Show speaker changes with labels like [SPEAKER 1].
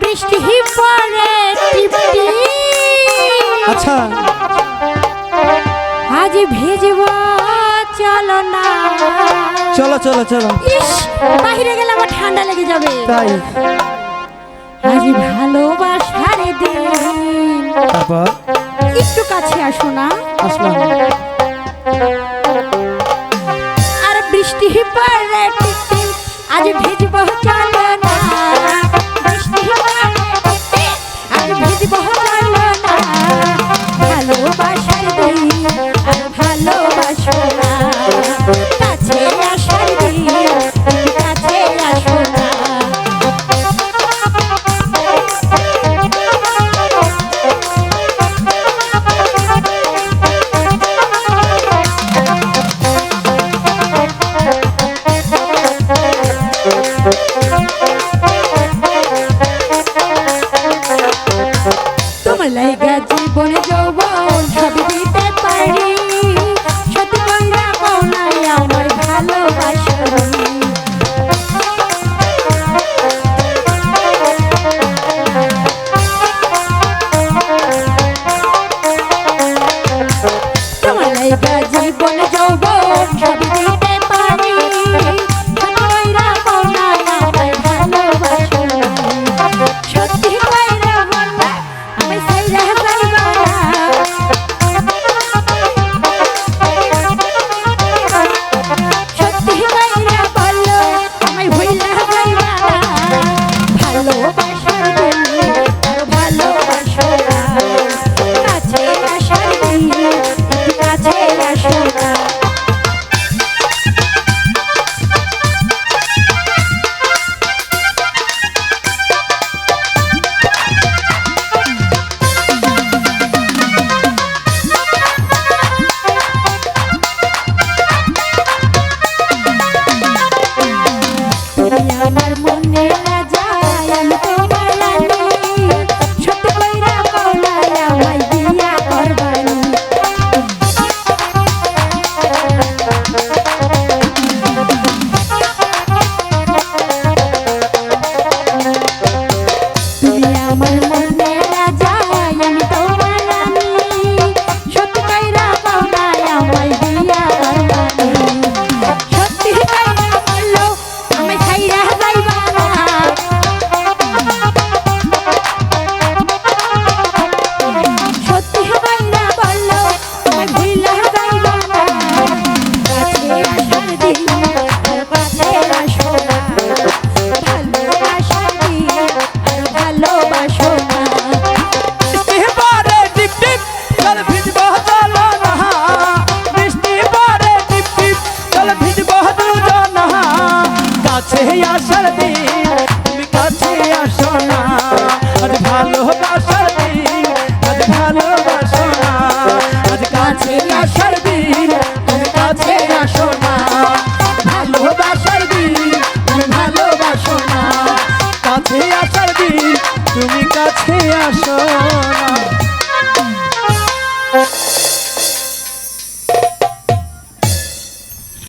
[SPEAKER 1] বৃষ্টি পড়ে আচ্ছা। আজ ভিজব চলো না।
[SPEAKER 2] চলো চলো চলো।
[SPEAKER 1] বাহিরে গেলে আমার ঠান্ডা লেগে যাবে।
[SPEAKER 2] তাই।
[SPEAKER 1] আজ ভালোবাসার দিন।
[SPEAKER 2] তারপর?
[SPEAKER 1] একটু কাছে আসো না।
[SPEAKER 2] আসলাম।
[SPEAKER 1] আর বৃষ্টি পড়ে আজ ভিজব চলো
[SPEAKER 2] যাও my mind. সোনা